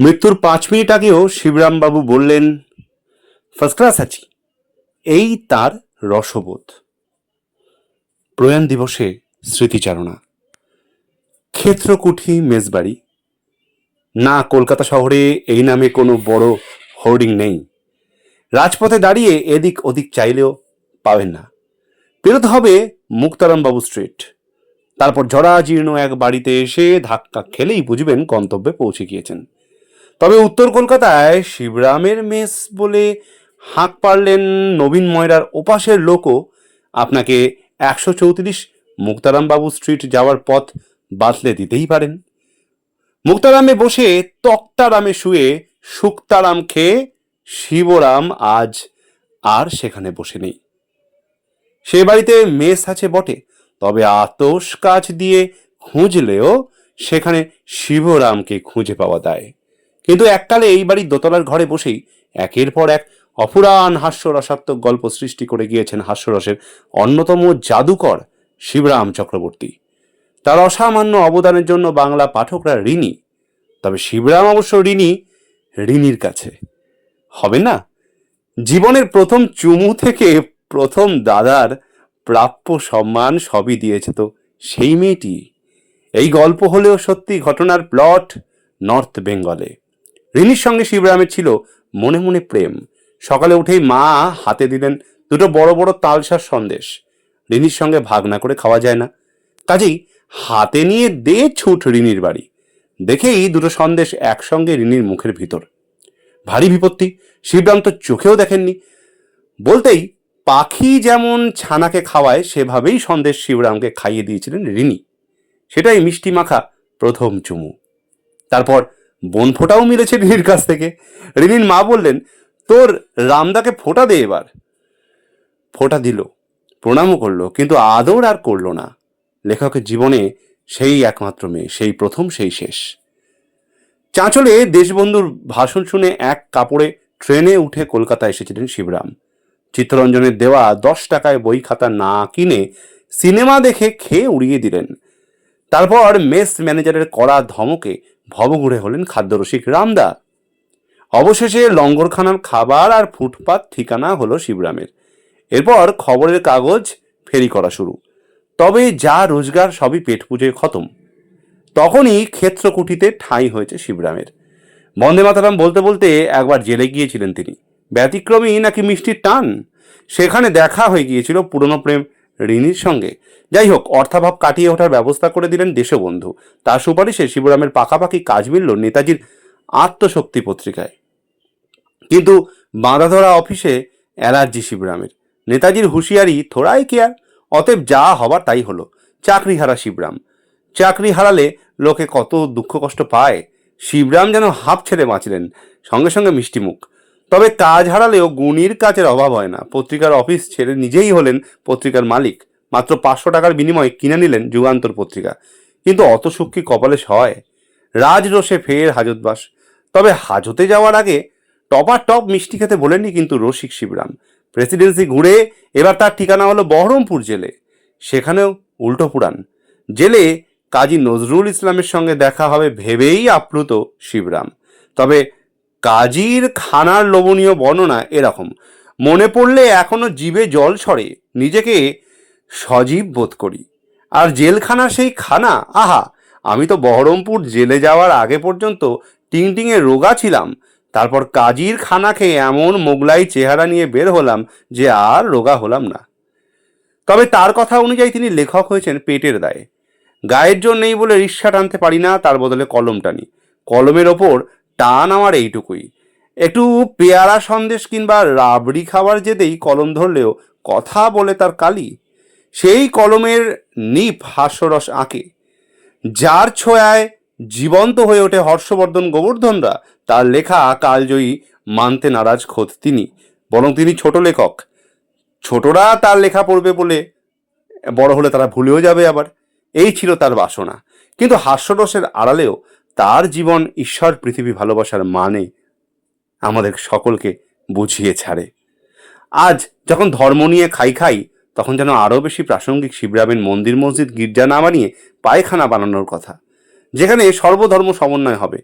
মৃত্যুর পাঁচ মিনিট আগেও শিবরামবাবু বললেন ফার্স্ট ক্লাস আছি। এই তার রসবোধ। প্রয়াণ দিবসে স্মৃতিচারণা। ক্ষেত্রকুঠি মেজবাড়ি। না, কলকাতা শহরে এই নামে কোনো বড় হোর্ডিং নেই। রাজপথে দাঁড়িয়ে এদিক ওদিক চাইলেও পাবেন না। পেরোতে হবে মুক্তারামবাবু স্ট্রিট। তারপর জরাজীর্ণ এক বাড়িতে এসে ধাক্কা খেলেই বুঝবেন গন্তব্যে পৌঁছে গিয়েছেন। তবে উত্তর কলকাতায় শিবরামের মেস বলে হাঁক পারলেন নবীন ময়রার ওপাশের লোকও। আপনাকে একশো চৌত্রিশ মুক্তারামবাবু স্ট্রিট যাওয়ার পথ বাতলে দিতেই পারেন। মুক্তারামে বসে তক্তারামে শুয়ে শুক্তারাম খেয়ে শিবরাম আজ আর সেখানে বসে নেই। সে বাড়িতে মেস আছে বটে, তবে আতস কাজ দিয়ে খুঁজলেও সেখানে শিবরামকে খুঁজে পাওয়া যায়। কিন্তু এককালে এই বাড়ির দোতলার ঘরে বসেই একের পর এক অপুরাণ হাস্যরসাত্মক গল্প সৃষ্টি করে গিয়েছেন হাস্যরসের অন্যতম জাদুকর শিবরাম চক্রবর্তী। তার অসামান্য অবদানের জন্য বাংলা পাঠকরা ঋণী। তবে শিবরাম অবশ্য ঋণী ঋণীর কাছে। হবে না? জীবনের প্রথম চুমু থেকে প্রথম দাদার প্রাপ্য সম্মান সবই দিয়েছে তো সেই মেয়েটি। এই গল্প হলেও সত্যি ঘটনার প্লট নর্থ বেঙ্গলে। রিনির সঙ্গে শিবরামের ছিল মনে মনে প্রেম। সকালে উঠেই মা হাতে দিলেন দুটো বড় বড় তালসার সন্দেশ। রিনির সঙ্গে ভাগ না করে খাওয়া যায় না। কাজেই হাতে নিয়ে দে ছুট রিনির বাড়ি। দেখেই দুটো সন্দেশ একসঙ্গে রিনির মুখের ভিতর। ভারী বিপত্তি শিবরাম তো চোখেও দেখেননি। বলতেই পাখি যেমন ছানাকে খাওয়ায়, সেভাবেই সন্দেশ শিবরামকে খাইয়ে দিয়েছিলেন রিনি। সেটাই মিষ্টি মাখা প্রথম চুমু। তারপর বন ফোটাও মিলেছে রিনির কাছ থেকে। রিনির মা বললেন, তোর রামদাকে ফোটা দে এবার। ফোটা দিল, প্রণামও করল, কিন্তু আদর আর করল না। লেখকের জীবনে সেই একমাত্র মেয়ে, সেই প্রথম, সেই শেষ। চাঁচলে দেশবন্ধুর ভাষণ শুনে এক কাপড়ে ট্রেনে উঠে কলকাতা এসেছিলেন শিবরাম। চিত্তরঞ্জনের দেওয়া দশ টাকায় বই খাতা না কিনে সিনেমা দেখে খেয়ে উড়িয়ে দিলেন। তারপর মেস ম্যানেজারের কড়া ধমকে ভবঘুরে হলেন খাদ্যরসিক রামদা অবশেষে লঙ্গরখানার খাবার আর ফুটপাত ঠিকানা হলো শিবরামের। এরপর খবরের কাগজ ফেরি করা শুরু। তবে যা রোজগার সবই পেট পুজোয় খতম। তখনই ক্ষেত্রকুটিতে ঠাঁই হয়েছে শিবরামের। বন্দে মাতারাম বলতে বলতে একবার জেলে গিয়েছিলেন তিনি। ব্যতিক্রমী নাকি মিষ্টির টান? সেখানে দেখা হয়ে গিয়েছিল পুরনো প্রেম ঋণীর সঙ্গে। যাই হোক অর্থাভাব কাটিয়ে ওঠার ব্যবস্থা করে দিলেন দেশবন্ধু। তার সুপারিশে শিবরামের পাকাপাকি কাজ মিলল নেতাজির আত্মশক্তি পত্রিকায়। কিন্তু বাঁধাধরা অফিসে অ্যালার্জি শিবরামের। নেতাজির হুঁশিয়ারি থোড়াই কেয়ার অতএব যা হবার তাই হলো। চাকরি হারা শিবরাম। চাকরি হারালে লোকে কত দুঃখ কষ্ট পায়। শিবরাম যেন হাফ ছেড়ে বাঁচলেন। সঙ্গে সঙ্গে মিষ্টি মুখ তবে কাজ হারালেও গুণীর কাজের অভাব হয় না। পত্রিকার অফিস ছেড়ে নিজেই হলেন পত্রিকার মালিক। মাত্র পাঁচশো টাকার বিনিময়ে কিনে নিলেন যুগান্তর পত্রিকা। কিন্তু অত সুখ কি কপালে সয়? রাজরোষে ফের হাজতবাস তবে হাজতে যাওয়ার আগে টপার টপ মিষ্টি খেতে বলেননি কিন্তু রসিক শিবরাম। প্রেসিডেন্সি ঘুরে এবার তার ঠিকানা হলো বহরমপুর জেলে। সেখানেও উল্টো পুরাণ। জেলে কাজী নজরুল ইসলামের সঙ্গে দেখা হবে ভেবেই আপ্লুত শিবরাম। তবে কাজীর খানার লোভনীয় বর্ণনা এরকম। মনে পড়লে এখনও জীবে জল ছড়ে, নিজেকে সজীব বোধ করি। আর জেলখানা সেই খানা? আহা, আমি তো বহরমপুর জেলে যাওয়ার আগে পর্যন্ত টিংটিংয়ে রোগা ছিলাম। তারপর কাজীর খানা খেয়ে এমন মোগলাই চেহারা নিয়ে বের হলাম যে আর রোগা হলাম না। তবে তার কথা অনুযায়ী তিনি লেখক হয়েছেন পেটের দায়ে। গায়ের জোর নেই বলে রিক্সা টানতে পারি না, তার বদলে কলম টানি। কলমের ওপর টান আমার এইটুকুই। একটু পেয়ারা সন্দেশ কিংবা রাবড়ি খাবার যেতেই কলম ধরলেও কথা বলে তার কালি। সেই কলমের নিপ হাস্যরস আঁকে। যার ছোঁয়ায় জীবন্ত হয়ে ওঠে হর্ষবর্ধন গোবর্ধনরা, তার লেখা কালজয়ী মানতে নারাজ খোদ তিনি, বরং তিনি ছোট লেখক। ছোটরা তার লেখা পড়বে বলে বড় হলে তারা ভুলেও যাবে আবার। এই ছিল তার বাসনা। কিন্তু হাস্যরসের আড়ালেও তার জীবন ঈশ্বর পৃথিবী ভালোবাসার মানে আমাদের সকলকে বুঝিয়ে ছাড়ে। আজ যখন ধর্ম নিয়ে খাই খাই, তখন যেন আরও বেশি প্রাসঙ্গিক শিবরামের মন্দির মসজিদ গির্জা না বানিয়ে পায়খানা বানানোর কথা। যেখানে সর্বধর্ম সমন্বয় হবে।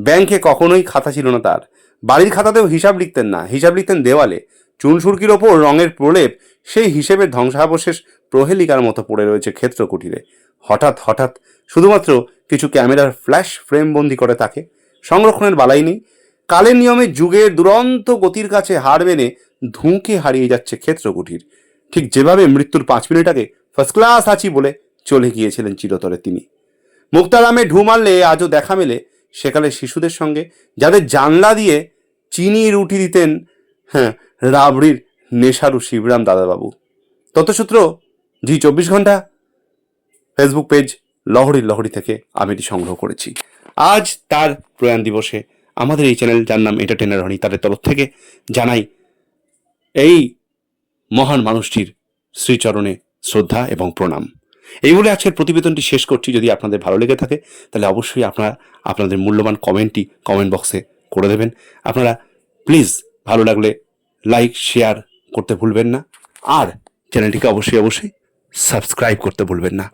ব্যাংকে কখনোই খাতা ছিল না তার। বাড়ির খাতাতেও হিসাব লিখতেন না। হিসাব লিখতেন দেওয়ালে। চুন সুরকির ওপর রঙের প্রলেপ সেই হিসেবে ধ্বংসাবশেষ প্রহেলিকার মতো পড়ে রয়েছে ক্ষেত্র কুটিরে হঠাৎ হঠাৎ শুধুমাত্র কিছু ক্যামেরার ফ্ল্যাশ ফ্রেম বন্দি করে তাকে। সংরক্ষণের বালাই নেই। কালের নিয়মে যুগের দুরন্ত গতির কাছে হার মেনে ধুঁকে হারিয়ে যাচ্ছে ক্ষেত্র কুটির ঠিক যেভাবে মৃত্যুর পাঁচ মিনিট আগে ফার্স্ট ক্লাস আছি বলে চলে গিয়েছিলেন চিরতরে তিনি। মুক্তারামে ঢু মারলে আজও দেখা মেলে সেকালে শিশুদের সঙ্গে, যাদের জানলা দিয়ে চিনি রুটি দিতেন হ্যাঁ রাবড়ির নেশারু শিবরাম দাদাবাবু। তথ্যসূত্র, জি চব্বিশ ঘণ্টা। ফেসবুক পেজ লহরী লহরী থেকে আমি এটি সংগ্রহ করেছি। আজ তার প্রয়াণ দিবসে আমাদের এই চ্যানেল যার নাম এন্টারটেনার হনি তাদের তরফ থেকে জানাই এই মহান মানুষটির শ্রীচরণে শ্রদ্ধা এবং প্রণাম। এই বলে আজকের প্রতিবেদনটি শেষ করছি। যদি আপনাদের ভালো লেগে থাকে, তাহলে অবশ্যই আপনারা আপনাদের মূল্যবান কমেন্টটি কমেন্ট বক্সে করে দেবেন। আপনারা প্লিজ ভালো লাগলে লাইক, শেয়ার করতে ভুলবেন না। আর চ্যানেলটিকে অবশ্যই অবশ্যই সাবস্ক্রাইব করতে ভুলবেন না।